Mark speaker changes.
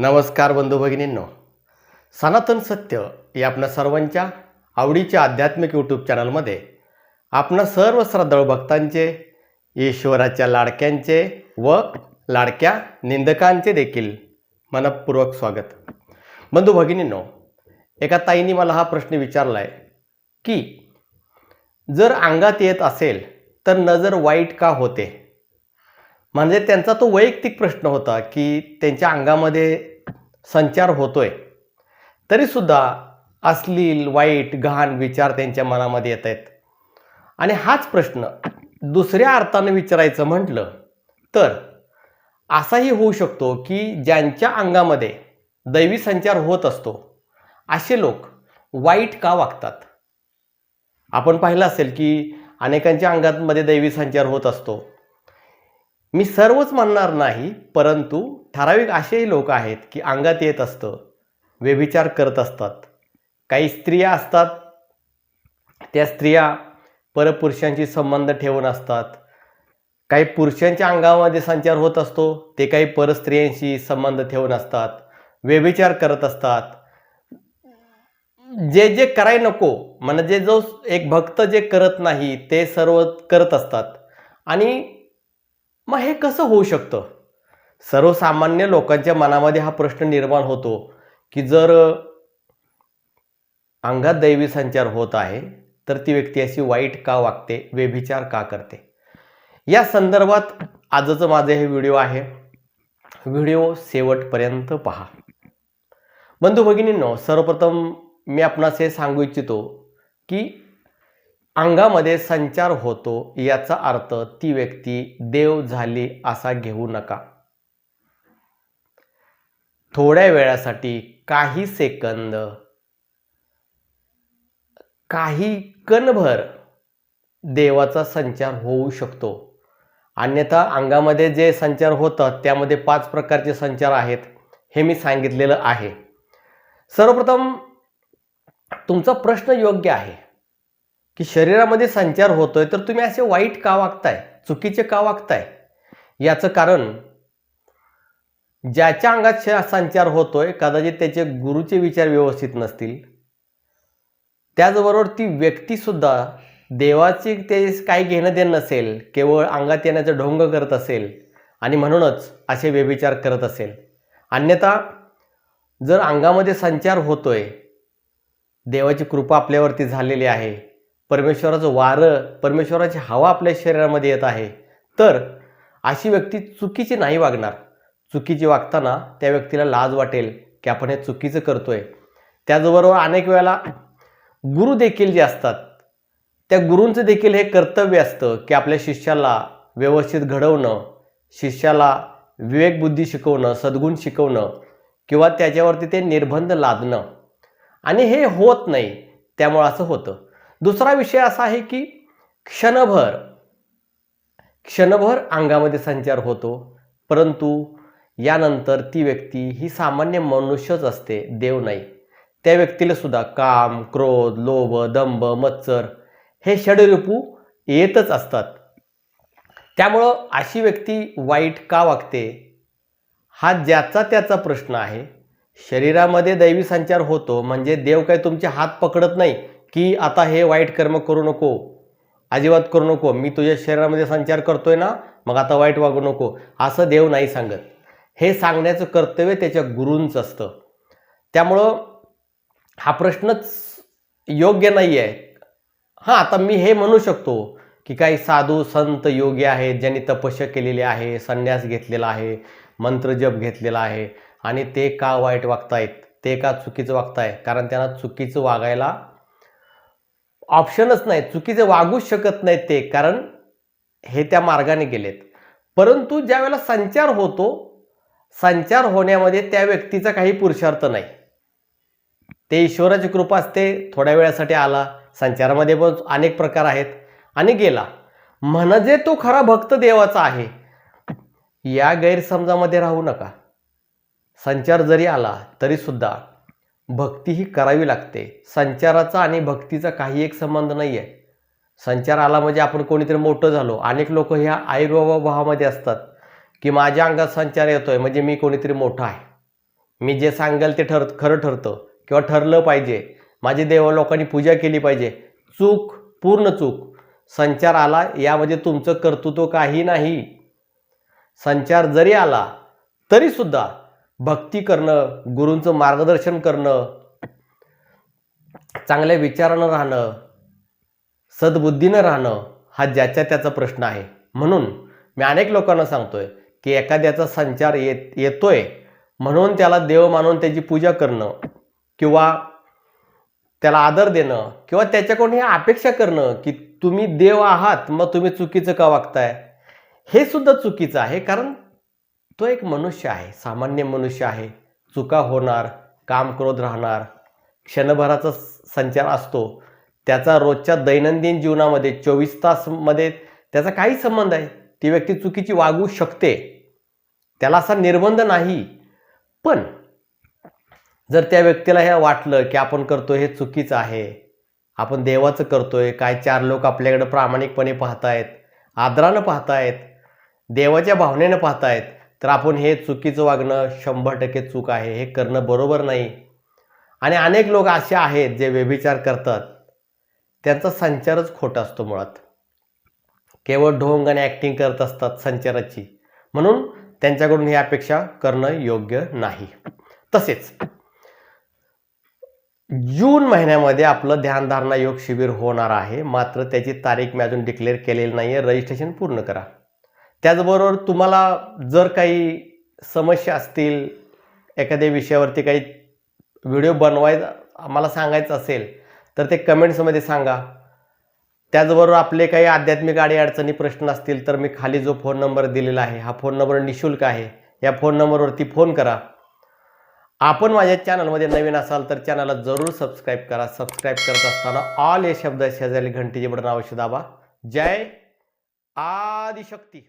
Speaker 1: नमस्कार बंधू भगिनींनो. सनातन सत्य या आपल्या सर्वांच्या आवडीच्या आध्यात्मिक यूट्यूब चॅनलमध्ये आपणा सर्व श्रद्धाळू भक्तांचे ईश्वराच्या लाडक्यांचे व लाडक्या निंदकांचे देखील मनपूर्वक स्वागत. बंधू भगिनींनो एका ताईने मला हा प्रश्न विचारला आहे की जर अंगात येत असेल तर नजर वाईट का होते? म्हणजे त्यांचा तो वैयक्तिक प्रश्न होता की त्यांच्या अंगामध्ये संचार होतोय. तरीसुद्धा अश्लील वाईट घाण विचार त्यांच्या मनामध्ये येत आहेत. आणि हाच प्रश्न दुसऱ्या अर्थानं विचारायचं म्हटलं तर असाही होऊ शकतो की ज्यांच्या अंगामध्ये दैवी संचार होत असतो असे लोक वाईट का वागतात? आपण पाहिलं असेल की अनेकांच्या अंगामध्ये दैवी संचार होत असतो. मी सर्वच म्हणणार नाही परंतु ठराविक असेही लोक आहेत की अंगात येत असतं व्यभिचार करत असतात. काही स्त्रिया असतात त्या स्त्रिया परपुरुषांशी संबंध ठेवून असतात. काही पुरुषांच्या अंगामध्ये संचार होत असतो ते काही परस्त्रियांशी संबंध ठेवून असतात व्यभिचार करत असतात. जे जे कराय नको म्हणजे जो एक भक्त जे करत नाही ते सर्व करत असतात. आणि मग हे कसं होऊ शकतं? सर्वसामान्य लोकांच्या मनामध्ये हा प्रश्न निर्माण होतो की जर अंगात दैवी संचार होत आहे तर ती व्यक्ती अशी वाईट का वागते व्यभिचार का करते? या संदर्भात आजचं माझं हे व्हिडिओ आहे. व्हिडिओ शेवटपर्यंत पहा. बंधू भगिनींनो सर्वप्रथम मी आपणास हे सांगू इच्छितो की अंगामध्ये संचार होतो याचा अर्थ ती व्यक्ती देव झाली असा घेऊ नका. थोड्या वेळासाठी काही सेकंद काही कणभर देवाचा संचार होऊ शकतो. अन्यथा अंगामध्ये जे संचार होतात त्यामध्ये पाच प्रकारचे संचार आहेत हे मी सांगितलेलं आहे. सर्वप्रथम तुमचा प्रश्न योग्य आहे. की शरीरामध्ये संचार होतोय तर तुम्ही असे वाईट का वागताय? चुकीचे का वागताय? याचं कारण ज्याच्या अंगात श- संचार होतोय कदाचित त्याचे गुरुचे विचार व्यवस्थित नसतील त्याचबरोबर ती व्यक्तीसुद्धा देवाची ते काही घेणं देणं नसेल केवळ अंगात येण्याचं ढोंग करत असेल आणि म्हणूनच असे व्यभिचार करत असेल. अन्यथा जर अंगामध्ये संचार होतोय देवाची कृपा आपल्यावरती झालेली आहे परमेश्वराचं वारं परमेश्वराची हवा आपल्या शरीरामध्ये येत आहे. तर अशी व्यक्ती चुकीची नाही वागणार. चुकीची वागताना त्या व्यक्तीला लाज वाटेल की आपण हे चुकीचं करतोय. त्याचबरोबर अनेक वेळेला गुरु देखील जे असतात त्या गुरूंचं देखील हे कर्तव्य असतं की आपल्या शिष्याला व्यवस्थित घडवणं शिष्याला विवेकबुद्धी शिकवणं सद्गुण शिकवणं किंवा त्याच्यावरती ते निर्बंध लादणं. आणि हे होत नाही. त्यामुळं असं होतं. दुसरा विषय असा आहे की क्षणभर क्षणभर अंगामध्ये संचार होतो परंतु यानंतर ती व्यक्ती ही सामान्य मनुष्यच असते देव नाही. त्या व्यक्तीला सुद्धा काम क्रोध लोभ दंभ मत्सर हे षडरूपू येतच असतात. त्यामुळं अशी व्यक्ती वाईट का वागते? हा ज्याचा त्याचा प्रश्न आहे. शरीरामध्ये दैवी संचार होतो म्हणजे देव काही तुमचे हात पकडत नाही की आता हे वाईट कर्म करू नको अजिबात करू नको. मी तुझ्या शरीरामध्ये संचार करतोय ना मग आता वाईट वागू नको. असं देव नाही सांगत. हे सांगण्याचं कर्तव्य त्याच्या गुरूंचं असतं. त्यामुळं हा प्रश्नच योग्य नाही आहे हां आता मी हे म्हणू शकतो की काही साधू संत योगी आहेत ज्यांनी तपस्या केलेली आहे संन्यास घेतलेला आहे मंत्रजप घेतलेला आहे आणि ते का वाईट वागतायत ते का चुकीचं वागताय कारण त्यांना चुकीचं वागायला ऑप्शनच नाही चुकीचे वागूच शकत नाहीत ते कारण हे त्या मार्गाने गेलेत. परंतु ज्यावेळेला संचार होतो संचार होण्यामध्ये त्या व्यक्तीचा काही पुरुषार्थ नाही. ते ईश्वराची कृपा असते थोड्या वेळासाठी आला संचारामध्ये पण अनेक प्रकार आहेत आणि गेला. म्हणजे तो खरा भक्त देवाचा आहे. या गैरसमजामध्ये राहू नका. संचार जरी आला तरीसुद्धा भक्ती ही करावी लागते. संचाराचा आणि भक्तीचा काही एक संबंध नाही आहे संचार आला म्हणजे आपण कोणीतरी मोठं झालो. अनेक लोक ह्या आईबाबा भावामध्ये असतात की माझ्या अंगात संचार येतो आहे म्हणजे मी कोणीतरी मोठा आहे. मी जे सांगेल ते ठर खरं ठरतं किंवा ठरलं पाहिजे. माझी देव लोकांनी पूजा केली पाहिजे. चूक पूर्ण चूक. संचार आला यामध्ये तुमचं कर्तृत्व काही नाही. संचार जरी आला तरीसुद्धा भक्ती करणं गुरूंचं मार्गदर्शन करणं चांगल्या विचारानं राहणं सद्बुद्धीनं राहणं हा ज्याच्या त्याचा प्रश्न आहे. म्हणून मी अनेक लोकांना सांगतोय की एखाद्याचा संचार येत येतोय म्हणून त्याला देव मानून त्याची पूजा करणं किंवा त्याला आदर देणं किंवा त्याच्याकडून ही अपेक्षा करणं की तुम्ही देव आहात मग तुम्ही चुकीचं का वागताय? हे सुद्धा चुकीचं आहे. कारण तो एक मनुष्य आहे सामान्य मनुष्य आहे. चुका होणार काम क्रोध राहणार क्षणभराचा संचार असतो. त्याचा रोजच्या दैनंदिन जीवनामध्ये चोवीस तासमध्ये त्याचा काही संबंध आहे. ती व्यक्ती चुकीची वागू शकते. त्याला असा निर्बंध नाही. पण जर त्या व्यक्तीला हे वाटलं की आपण करतो हे चुकीचं आहे आपण देवाचं करतोय काय चार लोक आपल्याकडे प्रामाणिकपणे पाहतायत आदरानं पाहतायत देवाच्या भावनेनं पाहतायत तर आपण हे चुकीचं वागणं शंभर टक्के चूक आहे हे करणं बरोबर नाही. आणि अनेक लोक असे आहेत जे व्यभिचार करतात. त्यांचा संचारच खोटा असतो मुळात. केवळ ढोंग आणि ॲक्टिंग करत असतात संचाराची. म्हणून त्यांच्याकडून ही अपेक्षा करणं योग्य नाही. तसेच जून महिन्यामध्ये आपलं ध्यानधारणा योग शिबिर होणार आहे. मात्र त्याची तारीख मी अजून डिक्लेअर केलेली नाही आहे रजिस्ट्रेशन पूर्ण करा. त्याचबरोबर तुम्हाला जर काही समस्या असतील एखाद्या विषयावरती काही व्हिडिओ बनवायचा आम्हाला सांगायचं असेल तर ते कमेंट्समध्ये सांगा. त्याचबरोबर आपले काही आध्यात्मिक अडचणी प्रश्न असतील तर मी खाली जो फोन नंबर दिलेला आहे हा फोन नंबर निशुल्क आहे. या फोन नंबरवरती फोन करा. आपण माझ्या चॅनलमध्ये नवीन असाल तर चॅनलला जरूर सबस्क्राईब करा. सबस्क्राईब करत असताना ऑल या शब्द शेजारी घंटीचे बटन अवश्य दाबा. जय आदिशक्ती.